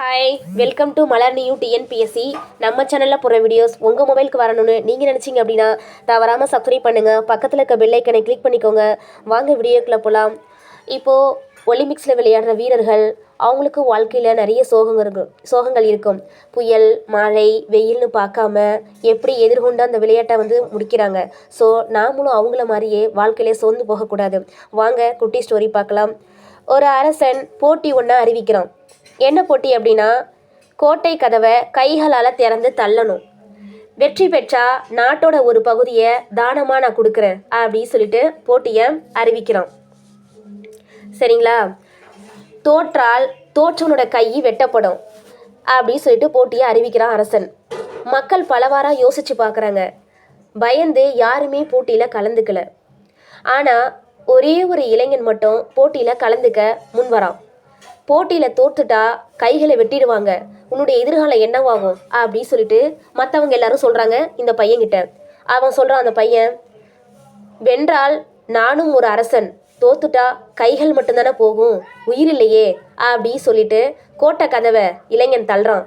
Hi welcome to Malar new TNPSC நம்ம சேனலில் போகிற வீடியோஸ் உங்கள் மொபைலுக்கு வரணும்னு நீங்கள் நினச்சிங்க அப்படின்னா தவறாமல் சப்ஸ்கிரைப் பண்ணுங்கள் பக்கத்தில் இருக்க பெல்லைக்கனை கிளிக் பண்ணிக்கோங்க. வாங்க வீடியோக்குள்ளே போகலாம் இப்போது ஒலிம்பிக்ஸில் விளையாடுற வீரர்கள் அவங்களுக்கு வாழ்க்கையில் நிறைய சோகங்கள் இருக்கும் சோகங்கள் இருக்கும். புயல் மழை வெயில்னு பார்க்காம எப்படி எதிர்கொண்டு அந்த விளையாட்டை வந்து முடிக்கிறாங்க. ஸோ நாமளும் அவங்கள மாதிரியே வாழ்க்கையிலே சோர்ந்து போகக்கூடாது. வாங்க குட்டி ஸ்டோரி பார்க்கலாம். ஒரு அரசன் போட்டி ஒன்றா அறிவிக்கிறான். என்ன போட்டி அப்படின்னா கோட்டை கதவை கைகளால் திறந்து தள்ளணும். வெற்றி பெற்றா நாட்டோட ஒரு பகுதியை தானமாக நான் கொடுக்குறேன் அப்படின்னு சொல்லிட்டு போட்டியை அறிவிக்கிறான். சரிங்களா? தோற்றால் தோற்றவனோட கை வெட்டப்படும் அப்படின்னு சொல்லிட்டு போட்டியை அறிவிக்கிறான் அரசன். மக்கள் பலவாராக யோசிச்சு பார்க்குறாங்க. பயந்து யாருமே போட்டியில் கலந்துக்கல. ஆனால் ஒரே ஒரு இளைஞன் மட்டும் போட்டியில் கலந்துக்க முன் வரான் போட்டியில் தோத்துட்டா கைகளை வெட்டிடுவாங்க. உன்னுடைய எதிர்காலம் என்னவாகும்? அப்படின்னு சொல்லிட்டு மற்றவங்க எல்லாரும் சொல்கிறாங்க இந்த பையன்கிட்ட. அவன் சொல்கிறான் அந்த பையன் வென்றால் நானும் ஒரு அரசன். தோத்துட்டா கைகள் மட்டும்தானே போகும். உயிர் இல்லையே அப்படின்னு சொல்லிட்டு கோட்டை கதவை இளைஞன் தள்ளுறான்.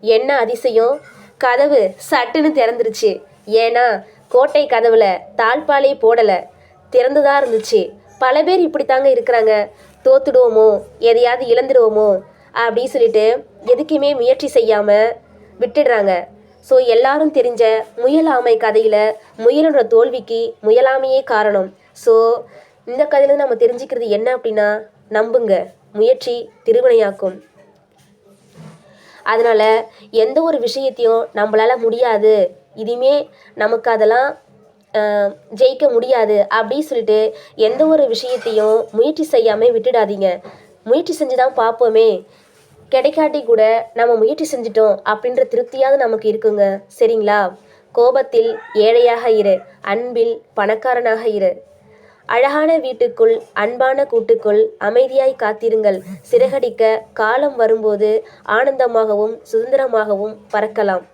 என்ன அதிசயம்? கதவு சட்டுன்னு திறந்துருச்சு. ஏன்னா கோட்டை கதவுல தாழ்பாலே போடலை. திறந்துதான் இருந்துச்சு. பல பேர் இப்படித்தாங்க இருக்கிறாங்க. தோத்துடுவோமோ? எதையாவது இழந்துடுவோமோ? அப்படின்னு சொல்லிட்டு எதுக்குமே முயற்சி செய்யாமல் விட்டுடுறாங்க. ஸோ எல்லாரும் தெரிஞ்ச முயலாமை கதையில் முயலோட தோல்விக்கு முயலாமையே காரணம். ஸோ இந்த கதையில நம்ம தெரிஞ்சுக்கிறது என்ன அப்படின்னா நம்புங்க. முயற்சி திருவினையாக்கும். அதனால் எந்த ஒரு விஷயத்தையும் நம்மளால் முடியாது. இதுமே நமக்கு அதெல்லாம் ஜெயிக்க முடியாது அப்படின்னு சொல்லிட்டு எந்த ஒரு விஷயத்தையும் முயற்சி செய்யாமல் விட்டுடாதீங்க. முயற்சி செஞ்சு தான் பார்ப்போமே. கிடைக்காட்டி கூட நம்ம முயற்சி செஞ்சிட்டோம் அப்படின்ற திருப்தியாவது நமக்கு இருக்குங்க. சரிங்களா? கோபத்தில் ஏழையாக இரு. அன்பில் பணக்காரனாக இரு. அழகான வீட்டுக்குள் அன்பான கூட்டுக்குள் அமைதியாய் காத்திருங்கள். சிறகடிக்க காலம் வரும்போது ஆனந்தமாகவும் சுதந்திரமாகவும் பறக்கலாம்.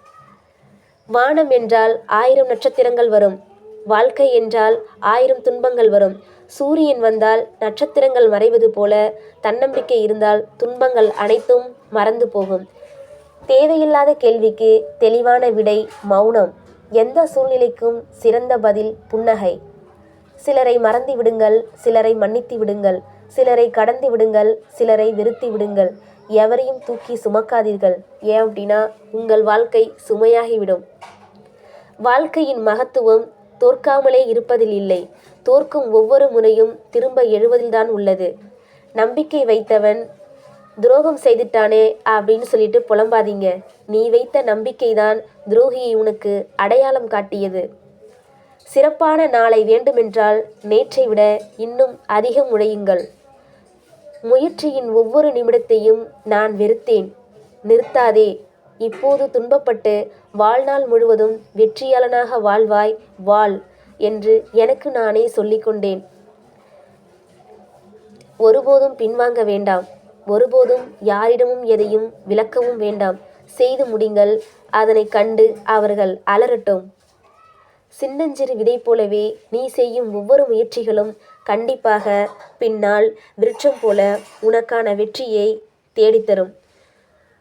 வானம் என்றால் ஆயிரம் நட்சத்திரங்கள் வரும். வாழ்க்கை என்றால் ஆயிரம் துன்பங்கள் வரும். சூரியன் வந்தால் நட்சத்திரங்கள் மறைவது போல தன்னம்பிக்கை இருந்தால் துன்பங்கள் அனைத்தும் மறந்து போகும். தேவையில்லாத கேள்விக்கு தெளிவான விடை மௌனம். எந்த சூழ்நிலைக்கும் சிறந்த பதில் புன்னகை. சிலரை மறந்து விடுங்கள் சிலரை மன்னித்து விடுங்கள் சிலரை கடந்து விடுங்கள் சிலரை வெறுத்து விடுங்கள். எவரையும் தூக்கி சுமக்காதீர்கள். ஏன் அப்படின்னா உங்கள் வாழ்க்கை சுமையாகிவிடும். வாழ்க்கையின் மகத்துவம் தோற்காமலே இருப்பதில் இல்லை. தோற்கும் ஒவ்வொரு முறையும் திரும்ப எழுவதில்தான் உள்ளது. நம்பிக்கை வைத்தவன் துரோகம் செய்துட்டானே அப்படின்னு சொல்லிட்டு புலம்பாதீங்க. நீ வைத்த நம்பிக்கைதான் துரோகியை உனக்கு அடையாளம் காட்டியது. சிறப்பான நாளை வேண்டுமென்றால் நேற்றை விட இன்னும் அதிகம் உழையுங்கள். முயற்சியின் ஒவ்வொரு நிமிடத்தையும் நான் வெறுத்தேன். நிறுத்தாதே. இப்போது துன்பப்பட்டு வாழ்நாள் முழுவதும் வெற்றியாளனாக வாழ்வாய் வாழ் என்று எனக்கு நானே சொல்லிக்கொண்டேன் ஒருபோதும் பின்வாங்க வேண்டாம். ஒருபோதும் யாரிடமும் எதையும் விளக்கவும் வேண்டாம். செய்து முடிங்கள் அதனை கண்டு அவர்கள் அலறட்டும். சின்னஞ்சிறு விதை போலவே நீ செய்யும் ஒவ்வொரு முயற்சிகளும் கண்டிப்பாக பின்னால் விருட்சம் போல உனக்கான வெற்றியை தேடித்தரும்.